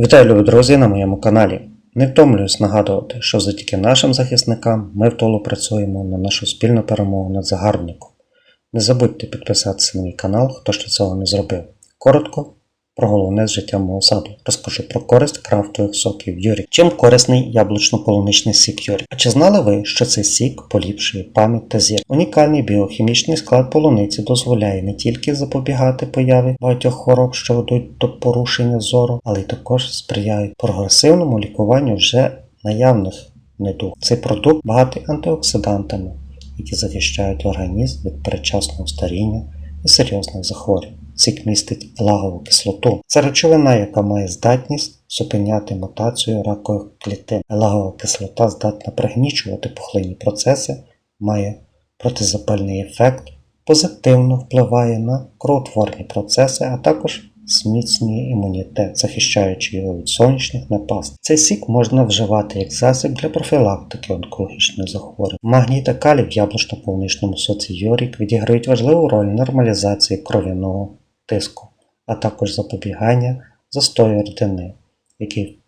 Вітаю, любі друзі, на моєму каналі. Не втомлююсь нагадувати, що завдяки нашим захисникам ми втолу працюємо на нашу спільну перемогу над загарбником. Не забудьте підписатися на мій канал, хто ще цього не зробив. Коротко про головне з життя мого саду. Розкажу про користь крафтових соків Юрік. Чим корисний яблучно-полуничний сік Юрік? А чи знали ви, що цей сік поліпшує пам'ять та зір? Унікальний біохімічний склад полуниці дозволяє не тільки запобігати появі багатьох хвороб, що ведуть до порушення зору, але й також сприяють прогресивному лікуванню вже наявних недуг. Цей продукт багатий антиоксидантами, які захищають організм від передчасного старіння і серйозних захворювань. Сік містить лагову кислоту. Це речовина, яка має здатність зупиняти мутацію ракових клітин. Лагова кислота здатна пригнічувати пухлинні процеси, має протизапальний ефект, позитивно впливає на кровотворні процеси, а також зміцнює імунітет, захищаючи його від сонячних напастей. Цей сік можна вживати як засіб для профілактики онкологічних захворювань. Магній та калій в яблучно-полуничному соці Йорік відіграють важливу роль нормалізації кров'яного тиску, а також запобігання застою рідини, який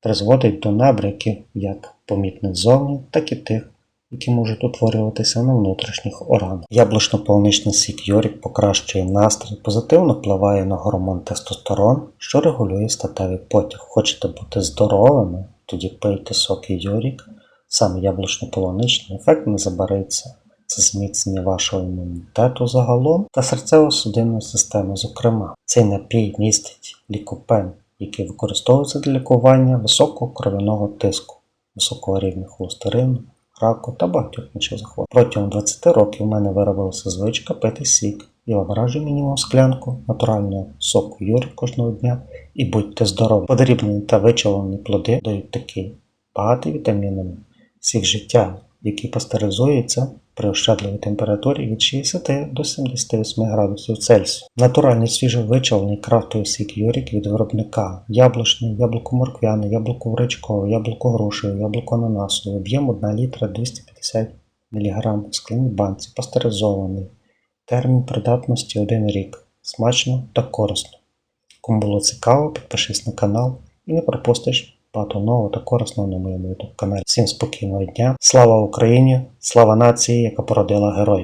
призводить до набряків як помітних зовні, так і тих, які можуть утворюватися на внутрішніх органах. Яблучно-полуничний сік Йорік покращує настрій, позитивно впливає на гормон тестостерон, що регулює статевий потяг. Хочете бути здоровими, тоді пийте соки Йорік, саме яблучно-полуничний ефект не забариться. Це зміцнення вашого імунітету загалом та серцево-судинної системи, зокрема. Цей напій містить лікопен, який використовується для лікування високого кров'яного тиску, високого рівня холестерину, раку та багатьох інших захворювань. Протягом 20 років в мене виробилася звичка пити сік і ображую мінімум склянку натурального соку Юрі кожного дня і будьте здорові. Подрібнені та вичавлені плоди дають такий багатий вітамінами сік життя, який пастеризується при ощадливій температурі від 60 до 78 градусів Цельсію. Натуральний свіжовичавлений крафтовий сік Юрік від виробника яблучний, яблуко-морквяний, яблуко-гречковий, яблуко-грушевий, яблуко-ананасовий, об'єм 1 літра 250 мг в скляній банці, пастеризований. Термін придатності 1 рік. Смачно та корисно. Кому було цікаво, підпишись на канал і не пропустиш багато нового та корисного на моєму каналі. Всім спокійного дня. Слава Україні! Слава нації, яка породила героїв!